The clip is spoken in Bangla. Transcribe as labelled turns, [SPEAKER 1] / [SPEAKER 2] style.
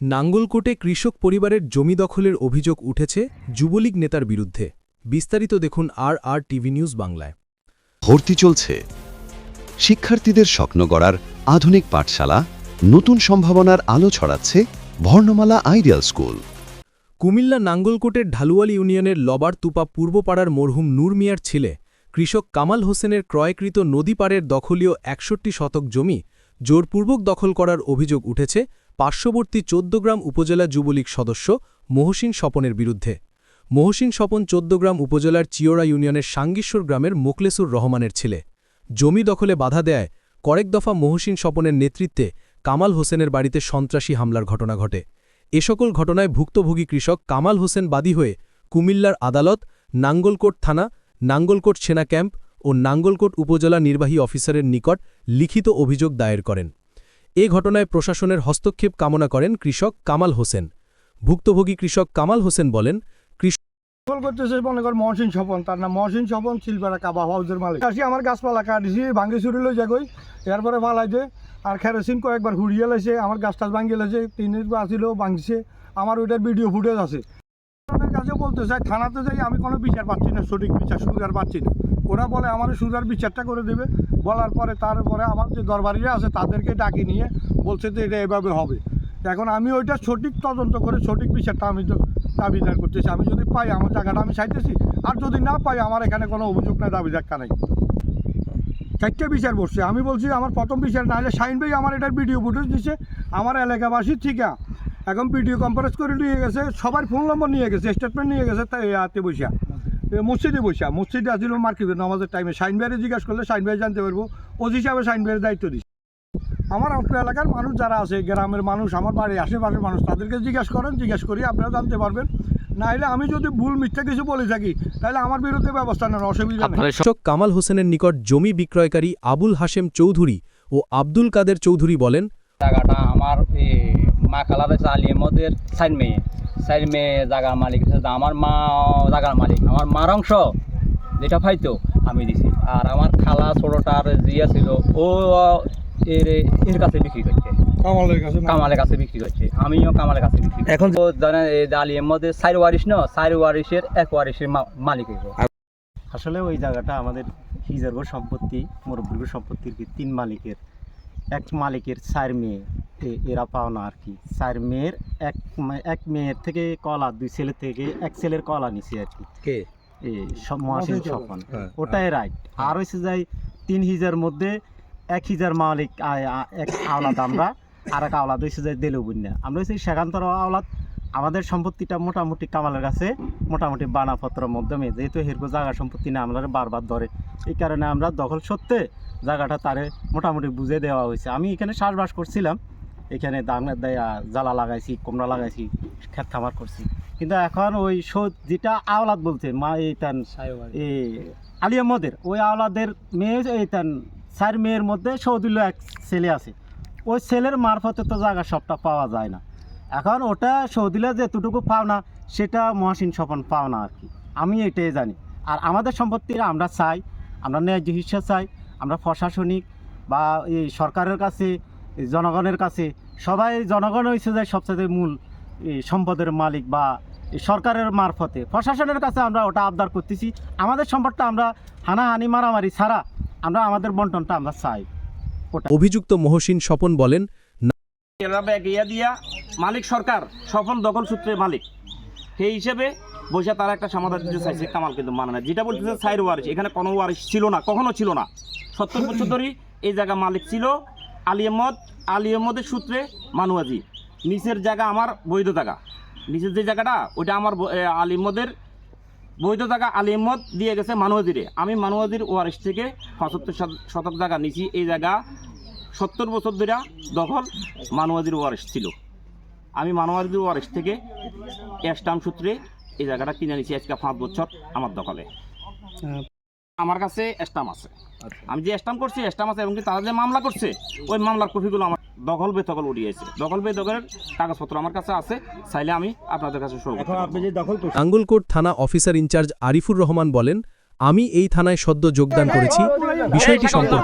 [SPEAKER 1] নাঙ্গলকোটে কৃষক পরিবারের জমি দখলের অভিযোগ উঠেছে যুবলীগ নেতার বিরুদ্ধে। বিস্তারিত দেখুন আর আর টিভি নিউজ বাংলায়।
[SPEAKER 2] ভর্তি চলছে। শিক্ষার্থীদের স্বপ্ন গড়ার আধুনিক পাঠশালা নতুন সম্ভাবনার আলো ছড়াচ্ছে বর্ণমালা আইডিয়াল স্কুল।
[SPEAKER 1] কুমিল্লা নাঙ্গলকোটের ঢালুয়ালি ইউনিয়নের লবার তুপা পূর্বপাড়ার মরহুম নূর মিয়ার ছেলে কৃষক কামাল হোসেনের ক্রয়কৃত নদীপাড়ের দখলীয় একষট্টি শতক জমি জোরপূর্বক দখল করার অভিযোগ উঠেছে পার্শ্ববর্তী চোদ্দগ্রাম উপজেলা যুবলীগ সদস্য মহসিন স্বপনের বিরুদ্ধে। মহসিন স্বপন চোদ্দগ্রাম উপজেলার চিওড়া ইউনিয়নের সাঙ্গীশ্বর গ্রামের মোকলেসুর রহমানের ছেলে। জমি দখলে বাধা দেয় কয়েক দফা মহসিন স্বপনের নেতৃত্বে কামাল হোসেনের বাড়িতে সন্ত্রাসী হামলার ঘটনা ঘটে। এ সকল ঘটনায় ভুক্তভোগী কৃষক কামাল হোসেন বাদী হয়ে কুমিল্লার আদালত, নাঙ্গলকোট থানা, নাঙ্গলকোট সেনা ক্যাম্প ও নাঙ্গলকোট উপজেলা নির্বাহী অফিসারের নিকট লিখিত অভিযোগ দায়ের করেন। এ ঘটনায় প্রশাসনের হস্তক্ষেপ কামনা করেন কৃষক কামাল হোসেন। ভুক্তভোগী কৃষক কামাল হোসেন বলেন
[SPEAKER 3] দখল করতেছে, মনে মহসিন স্বপন, তার নাম মহসিন স্বপন, শিলপাড়া কাবা হাউসের মালিক। আসি আমার গাছপালা কাটিছি, ভাঙ্গি চুরি লই যাগই এরপরে ফালাইছে আর খেরোসিন কয়েকবার ঘুরিয়ে লাইছে, আমার গাছ টাছ ভাঙ্গি লাইছে টিনের আসিল, ভাঙছে, আমার ওইটার ভিডিও ফুটেজ আছে। বলতে চাই, থানাতে যাই আমি কোনো বিচার পাচ্ছি না, সঠিক বিচার সুজার পাচ্ছি না। ওরা বলে আমার সুজার বিচারটা করে দেবে। বলার পরে তারপরে আমার যে দরবারিরা আছে, তাদেরকে ডাকি নিয়ে বলছে যে, এটা এভাবে হবে। এখন আমি ওইটা সঠিক তদন্ত করে সঠিক বিচারটা আমি দাবিদার করতেছি। আমি যদি পাই, আমার টাকাটা আমি চাইতেছি। আর যদি না পাই, আমার এখানে কোনো অভিযোগ নাই দাবি দেখা নাই। চারটে বিচার বসছে। আমি বলছি, আমার প্রথম বিচার না হলে শাইন ভাই আমার এটার ভিডিও ফুটেজ দিচ্ছে আমার এলাকাবাসী ঠিকা এখন ভিডিও কনফারেন্স করে নিয়ে গেছে, সবার ফোন নম্বর নিয়ে গেছে স্টেটমেন্ট নিয়ে গেছে তাই হাতে বসিয়া। মসজিদে বসিয়া মসজিদে আসছিল মার্কেটের নামাজের টাইমে শাইন ভাইয়ের জিজ্ঞাসা করলে শাইন ভাই জানতে পারব ওসি হিসাবে শাইন ভাইয়ের দায়িত্ব দিচ্ছে আমার অত্র এলাকার মানুষ যারা আছে গ্রামের মানুষ আমার বাড়ির আশেপাশের মানুষ তাদেরকে জিজ্ঞাসা করেন জিজ্ঞাসা করি আপনারা জানতে পারবেন। নাহলে আমি যদি ভুল মিথ্যা কিছু বলে থাকি তাহলে আমার বিরুদ্ধে ব্যবস্থা নেন অসুবিধা নেই।
[SPEAKER 1] কামাল হোসেনের নিকট জমি বিক্রয়কারী আবুল হাশেম চৌধুরী ও আব্দুল কাদের চৌধুরী বলেন
[SPEAKER 4] জায়গাটা আমার মা খালার হচ্ছে আলিমদের সাইড মেয়ে। সাইড মেয়ে জাগার মালিক হচ্ছে আমার মা জাগার মালিক। আমার মার অংশ যেটা পাইতো আমি দিছি। আর আমার খালা ছোটটার জিয়া ছিল ও এর এর কাছে বিক্রি করছে।
[SPEAKER 3] কামালের কাছে
[SPEAKER 4] কামালের কাছে বিক্রি করছে। আমিও কামালের কাছে বিক্রি
[SPEAKER 5] এখন-
[SPEAKER 4] তো জানেন এই যে আলিমদের সাইড ওয়ারিশ না সাইড ওয়ারিশের এক ওয়ারিশের মা- মালিক
[SPEAKER 5] আসলে ওই জায়গাটা আমাদের হিজার্ভ সম্পত্তি মুরব্বীর সম্পত্তির তিন মালিকের। এক মালিকের চার মেয়ে। এরা পাওনা আর কি। চার মেয়ের এক এক মেয়ের থেকে কলা দুই ছেলে থেকে এক ছেলের কলা নিছি আর কি।
[SPEAKER 1] কে?
[SPEAKER 5] মহাসিন স্বপন।
[SPEAKER 1] হ্যাঁ,
[SPEAKER 5] ওটাই রাইট আর হয়েছে যাই তিন হিজার মধ্যে এক হিজার মালিক এক আওলাদ আমরা আর এক আওলাদ হয়েছে যাই দেলুবন্যা। আমরা হচ্ছে সেখান্তর আওলাদ। আমাদের সম্পত্তিটা মোটামুটি কামালের কাছে মোটামুটি বানাপত্রের মাধ্যমে। যেহেতু হেরকো জায়গা সম্পত্তি না আমরা বারবার ধরে। এই কারণে আমরা দখল সত্ত্বে জায়গাটা তারে মোটামুটি বুঝে দেওয়া হয়েছে আমি এখানে চাষবাস করছিলাম এখানে দান দেয়া জ্বালা লাগাইছি কুমড়া লাগাইছি খেত খামার করছি। কিন্তু এখন ওই শোধ যেটা আওলাদ বলছে মা এই তান এই আলিয়া মদের ওই আওলাদের মেয়ে এই তান চার মেয়ের মধ্যে সৌদিল্য এক ছেলে আছে। ওই ছেলের মারফতে তো জায়গা সবটা পাওয়া যায় না। এখন ওটা সৌদিলে যেটুকু পাও না সেটা মহাসিন স্বপন পাও না আর কি। আমি এটাই জানি। আর আমাদের সম্পত্তি আমরা চাই আমরা ন্যায্য হিসা চাই আমরা প্রশাসনিক বা এই সরকারের কাছে জনগণের কাছে সবাই জনগণ হয়েছে যে সবচেয়ে মূল এই সম্পদের মালিক বা সরকারের মারফতে। প্রশাসনের কাছে আমরা ওটা আবদার করতেছি। আমাদের সম্পদটা আমরা হানাহানি মারামারি ছাড়া আমরা আমাদের বন্টনটা আমরা চাই।
[SPEAKER 1] অভিযুক্ত মহসিন স্বপন বলেন
[SPEAKER 6] ব্যাগ ইয়া দিয়া মালিক সরকার সফল দখল সূত্রে মালিক। সেই হিসেবে বসে তারা একটা সমাধান দিতে চাইছে কামাল কিন্তু মানে না। যেটা বলতেছে সাইড ওয়ারিশ। এখানে কোনো ওয়ারিশ ছিল না কখনো ছিল না। সত্তর বছর ধরেই এই জায়গা মালিক ছিল। আলী আহমদ আলী আহমদের সূত্রে মানুয়াজি নিচের জায়গা আমার বৈধ জায়গা। নিচের যে জায়গাটা ওইটা আমার ব- এ, আলী আহমদের বৈধ জায়গা। আলী আহমদ দিয়ে গেছে মানুয়াজিরে আমি মানুয়াজির ওয়ারিশ থেকে পঁচাত্তর শত- শতক জায়গা নিছি। এই জায়গা সত্তর বছর ধরে দখল মানুয়াজির ওয়ারিশ ছিল। আমি মানুয়াজির ওয়ারিশ থেকে এস্টাম সূত্রে এই জায়গাটা কিনে নিয়েছি আজকে পাঁচ বছর আমার দখলে। আমার কাছে স্টাম আছে। আমি যে স্টাম করছি স্টাম আছে এবং তারা যে মামলা করছে ওই মামলার কপিগুলো আমার দখল বেদখল উড়িয়েছে। দখল বেদখলের কাগজপত্র আমার কাছে আছে চাইলে আমি আপনাদের কাছে
[SPEAKER 1] আঙ্গুলকোট থানা অফিসার ইনচার্জ আরিফুর রহমান বলেন আমি এই থানায় সদ্য যোগদান করেছি। বিষয়টি সম্পর্কে